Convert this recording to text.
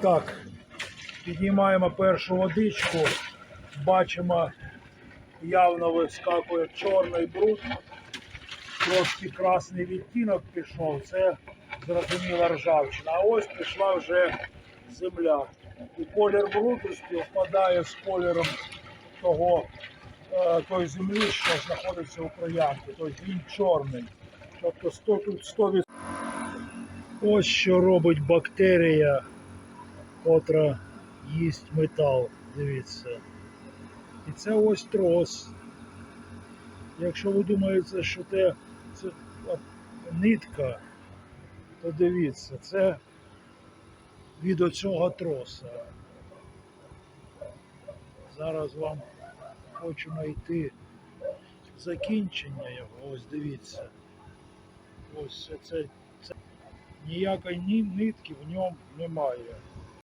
Так, піднімаємо першу водичку, бачимо, явно вискакує чорний бруд, трошки красний відтінок пішов, це зрозуміла ржавчина. А ось пішла вже земля. І колір бруду співпадає з кольором того, е, тої землі, що знаходиться у проявці. Тобто він чорний. Тобто 100, тут 100 Ось що робить бактерія, котра їсть метал. Дивіться. І це ось трос. Якщо ви думаєте, що це, це нитка, то дивіться, це від оцього троса. Зараз вам хочу знайти закінчення його. Ось дивіться. Ось це, це ніякої нитки в ньому немає.